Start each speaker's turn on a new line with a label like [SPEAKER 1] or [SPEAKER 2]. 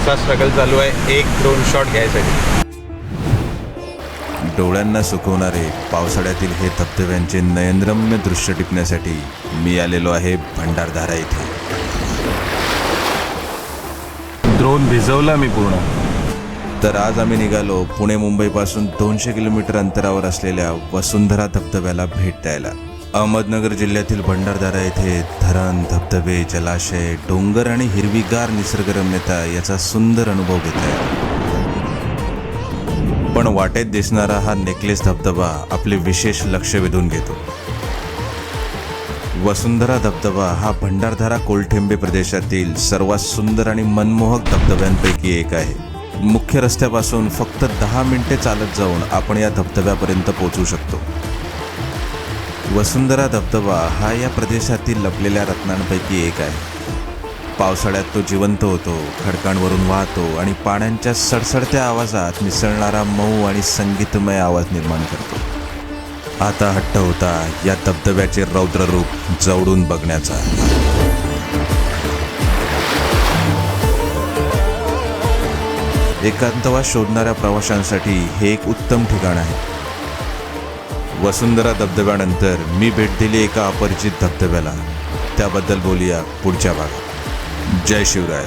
[SPEAKER 1] असा स्ट्रगल चालू आहे. एक ड्रोन शॉट घ्यायसाठी.
[SPEAKER 2] डोळ्यांना सुकवणारे पावसाळ्यातील हे धबधब्यांचे नयनरम्य दृश्य टिपण्यासाठी मी आलेलो आहे भंडारधारा इथे.
[SPEAKER 1] ड्रोन भिजवला मी पूर्ण.
[SPEAKER 2] तर आज आम्ही निघालो पुणे मुंबईपासून दोनशे किलोमीटर अंतरावर असलेल्या वसुंधरा धबधब्याला भेट द्यायला. अहमदनगर जिल्ह्यातील भंडारदारा येथे धरण धबधबे जलाशय डोंगर आणि हिरवीगार निसर्गरम्यता याचा सुंदर अनुभव घेत आहे. पण वाटेत दिसणारा हा नेकलेस धबधबा आपले विशेष लक्ष वेधून घेतो. वसुंधरा धबधबा हा भंडारधारा कोलठेंबे प्रदेशातील सर्वात सुंदर आणि मनमोहक धबधब्यांपैकी एक आहे. मुख्य रस्त्यापासून फक्त दहा मिनिटे चालत जाऊन आपण या धबधब्यापर्यंत पोहोचू शकतो. वसुंधरा धबधबा हा या प्रदेशातील लपलेल्या रत्नांपैकी एक आहे. पावसाळ्यात तो जिवंत होतो खडकांवरून वाहतो आणि पाण्यांच्या सडसडत्या आवाजात मिसळणारा मऊ आणि संगीतमय आवाज निर्माण करतो. आता हट्ट होता या धबधब्याचे रौद्ररूप जवळून बघण्याचा. एकांतवास शोधणाऱ्या प्रवाशांसाठी हे एक उत्तम ठिकाण आहे. वसुंधरा धबधब्यानंतर मी भेट दिली एका अपरिचित धबधब्याला. त्याबद्दल बोलूया पुढच्या भागात. जय शिवराय.